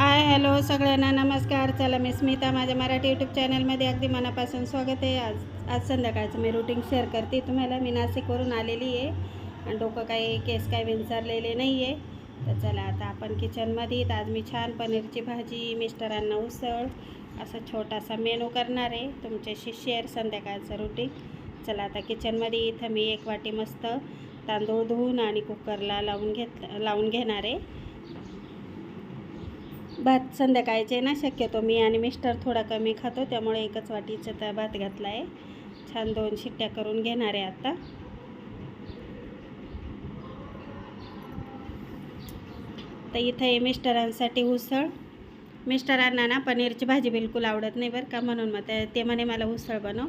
Hi hello सगळ्यांना नमस्कार. चला मी स्मिता. माझ्या मराठी यूट्यूब चॅनलमध्ये अगदी मनापासून स्वागत आहे. आज आज संध्याकाळचं मी रुटीन शेअर करते तुम्हाला. मी नाशिकवरून आलेली आहे आणि डोकं काही केस काही विंचारलेले नाही आहे तर चला आता आपण किचनमध्ये तर आज मी छान पनीरची भाजी मिस्टरांना उसळ असा छोटासा मेनू करणार आहे. तुमच्याशी शेअर संध्याकाळचं रुटीन चला आता किचनमध्ये इथं मी एक वाटी मस्त तांदूळ धुवून आणि कुकरला लावून घेत लावून घेणार आहे. भात संध्याकाळचे ना शक्यतो मी आणि मिस्टर थोडा कमी खातो त्यामुळे एकच वाटीचा त्या भात घातला आहे छान दोन शिट्ट्या करून घेणार आहे आता. तर इथं आहे मिस्टरांसाठी उसळ. मिस्टरांना ना पनीरची भाजी बिलकुल आवडत नाही बरं का म्हणून मग ते ते म्हणे मला उसळ बनव.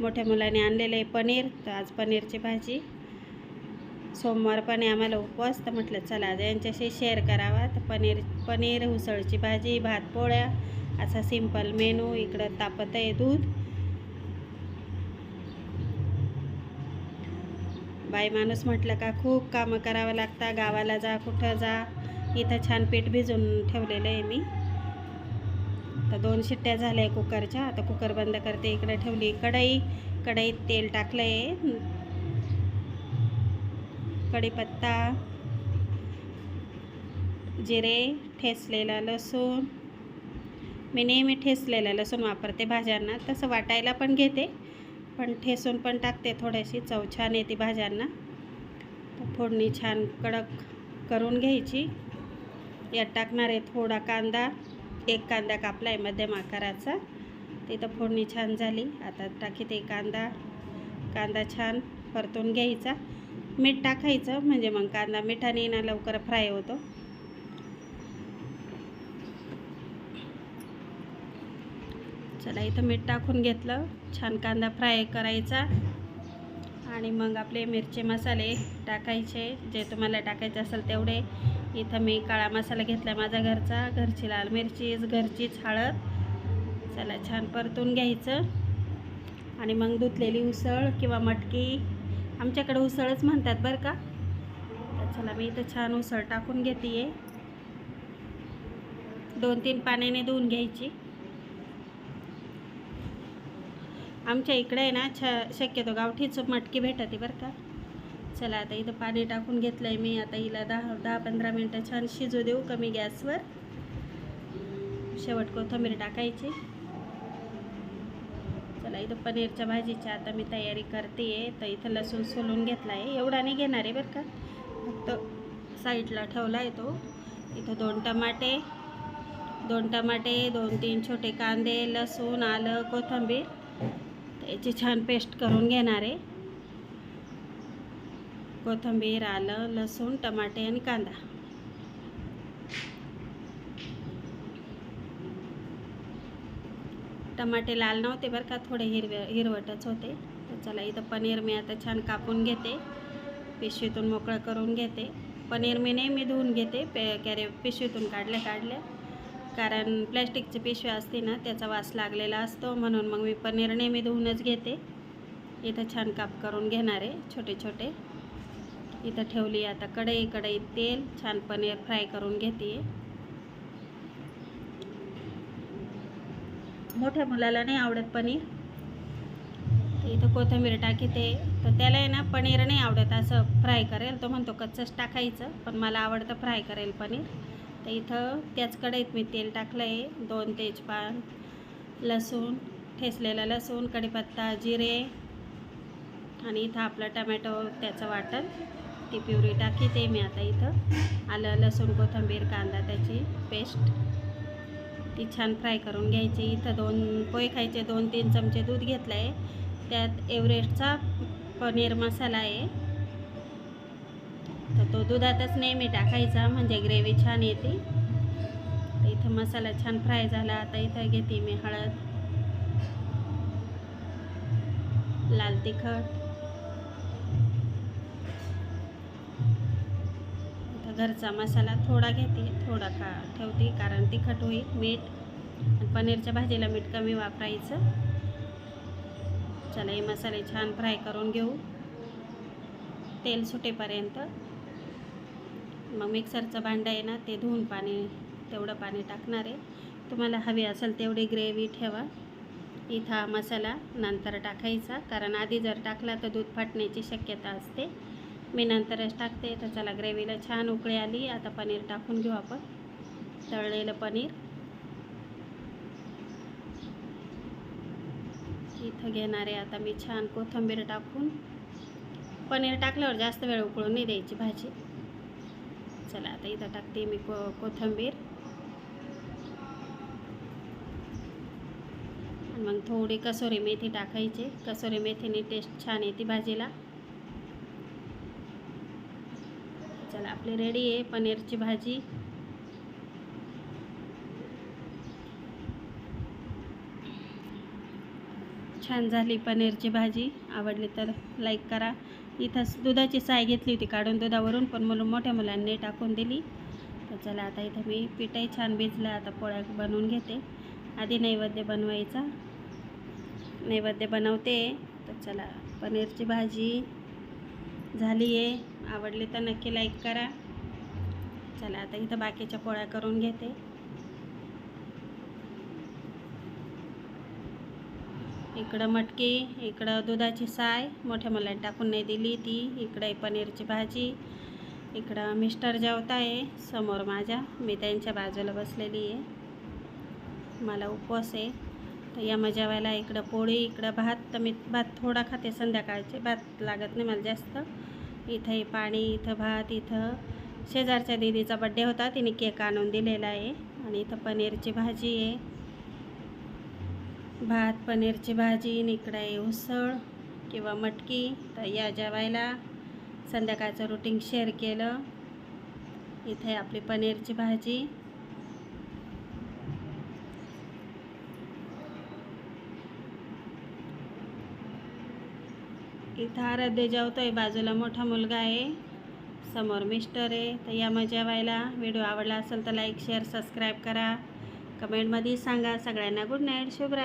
मोठ्या मुलाने आणलेलं आहे पनीर तर आज पनीरची भाजी. सोमवार पण आम्हाला उपवास तर म्हटलं चला आज यांच्याशी शेअर करावा. तर पनीर पनीर उसळची भाजी भात पोळ्या असा सिंपल मेनू इकडं तापत आहे दूध. बाई माणूस म्हटलं का खूप कामं करावं लागतं गावाला जा कुठं जा. इथं छान पीठ भिजून ठेवलेलं आहे मी. तर दोन शिट्ट्या झाल्या आहे कुकरच्या. आता कुकर बंद करते. इकडे ठेवली कढई. कढईत तेल टाकलं आहे कढीपत्ता जिरे ठेसलेला लसूण मी नेहमी ठेसलेला लसूण वापरते भाज्यांना तसं वाटायला पण घेते पण ठेसून पण टाकते थोडीशी चव छान येते भाज्यांना. फोडणी छान कडक करून घ्यायची. यात टाकणार आहे थोडा कांदा एक कांदा कापला आहे मध्यम आकाराचा. तिथं फोडणी छान झाली. आता टाकीते कांदा. कांदा छान परतून घ्यायचा. मीठ टाकायचं म्हणजे मग कांदा मिठाने ना लवकर फ्राय होतो. चला इथं मीठ टाकून घेतलं. छान कांदा फ्राय करायचा. आणि मग आपले मिरचे मसाले टाकायचे. जे तुम्हाला टाकायचे असेल तेवढे. इथं मी काळा मसाला घेतला माझा घरचा. घरची लाल मिरचीच घरचीच हळद. चला छान परतून घ्यायचं. आणि मग धुतलेली उसळ किंवा मटकी. आमच्याकडे उसळच म्हणतात बरं का. तर चला मी इथं छान उसळ टाकून घेते आहे दोन तीन पाण्याने धुवून घ्यायची. आमच्या इकडे आहे ना छ शक्यतो गावठीच मटकी भेटते बरं का. चला आता इथं पाणी टाकून घेतलं आहे मी. आता हिला दहा दहा पंधरा मिनटं छान शिजू देऊ कमी गॅसवर. शेवट कोथंबीर टाकायची. चला इथं पनीरच्या भाजीची आता मी तयारी करते आहे तर इथं लसूण सोलून घेतला आहे एवढा नाही घेणार आहे बरं का. फक्त साईडला ठेवला आहे तो. इथं दोन टमाटे दोन टमाटे दोन तीन छोटे कांदे लसूण आलं कोथिंबीर. याची छान पेस्ट करून घेणार आहे. कोथिंबीर आलं लसूण टमाटे आणि कांदा. टमाटे लाल नव्हते बरं का थोडे हिरवे हिरवटच होते. तर चला इथं पनीर मी आता छान कापून घेते. पिशवीतून मोकळं करून घेते. पनीर मी नेहमी धुवून घेते पे कॅरे पिशवीतून काढल्या काढल्या. कारण प्लॅस्टिकची पिशवी असते ना त्याचा वास लागलेला असतो. म्हणून मग मी पनीर नेहमी धुवूनच घेते. इथं छान काप करून घेणार आहे छोटे छोटे. इथं ठेवली आता कढई कढईत तेल. छान पनीर फ्राय करून घेते. मोठ्या मुलाला नाही आवडत पनीर. तर इथं कोथिंबीर टाकीते तर त्याला आहे ना पनीर नाही आवडत. असं फ्राय करेल. तो म्हणतो कच्चंच टाकायचं पण मला आवडतं फ्राय करेल पनीर. तर इथं त्याच कढईत मी तेल टाकलं आहे दोन तेजपान लसूण ठेसलेला लसूण कढीपत्ता जिरे आणि इथं आपलं टमॅटो त्याचं वाटण. ती प्युरी टाकी ते मी आता इथं. आलं लसूण कोथिंबीर कांदा त्याची पेस्ट. ती छान फ्राय करून घ्यायची. इथं दोन पोहे खायचे दोन तीन चमचे दूध घेतलं आहे त्यात एव्हरेस्टचा पनीर मसाला आहे. तर तो दुधातच नेहमी टाकायचा म्हणजे ग्रेव्ही छान येते. तर इथं मसाला छान फ्राय झाला. आता इथं घेते मी हळद लाल तिखट. घरचा मसाला थोडा घेते थोडा का ठेवते कारण तिखट होईल मीठ आणि पनीरच्या भाजीला मीठ कमी वापरायचं. चला हे मसाले छान फ्राय करून घेऊ. तेल सुटेपर्यंत. मग मिक्सरचं भांडं आहे ना ते धुवून पाणी तेवढं पाणी टाकणार आहे. तुम्हाला हवी असेल तेवढी ग्रेव्ही ठेवा. इथं हा मसाला नंतर टाकायचा कारण आधी जर टाकला तर दूध फाटण्याची शक्यता असते. मी नंतरच टाकते. तर चला ग्रेव्हीला छान उकळी आली. आता पनीर टाकून घेऊ आपण. तळलेलं पनीर. इथं घेणार आहे आता मी छान कोथिंबीर टाकून. पनीर टाकल्यावर जास्त वेळ उकळून नाही द्यायची भाजी. चला आता इथं टाकते मी को कोथिंबीर. आणि मग थोडी कसोरी मेथी टाकायची. कसोरी मेथीने टेस्ट छान येते भाजीला. चला आपली रेडी आहे पनीरची भाजी. छान झाली पनीरची भाजी. आवडली तर लाईक करा. इथं दुधाची साय घेतली होती काढून दुधावरून पण मला मोठ्या मुलांनी टाकून दिली. तर चला आता इथं मी पिठाही छान भिजलं. आता पोळ्या बनवून घेते. आधी नैवेद्य बनवायचा. नैवेद्य बनवते. तर चला पनीरची भाजी झाली आहे. आवडली तर नक्की लाईक करा. चला आता इथं बाकीच्या पोळ्या करून घेते. इकडं मटकी इकडं दुधाची साय मोठ्या मुलांनी टाकून नाही दिली ती. इकडं आहे पनीरची भाजी इकडं मिस्टर जेवता आहे समोर माझ्या. मी त्यांच्या बाजूला बसलेली आहे. मला उपवास आहे. तर या मजावायला इकडं पोळी इकडं भात. तर मी भात थोडा खाते संध्याकाळचे. भात लागत नाही मला जास्त. इथं पाणी इथं भात इथं शेजारच्या दीदीचा बड्डे होता. तिने केक आणून दिलेला आहे. आणि इथं पनीरची भाजी आहे. भात पनीरची भाजी निकडं इकडं आहे उसळ किंवा मटकी. तर या जेवायला संध्याकाळचं रुटीन शेअर केलं. इथे आपली पनीरची भाजी. इथं आराध्य जेवतोय बाजूला मोठा मुलगा आहे समोर मिस्टर आहे. तर या मजा व्हायला व्हिडिओ आवडला असेल तर लाईक शेअर सबस्क्राईब करा. कमेंटमध्ये सांगा. सगळ्यांना गुड नाईट शुभरा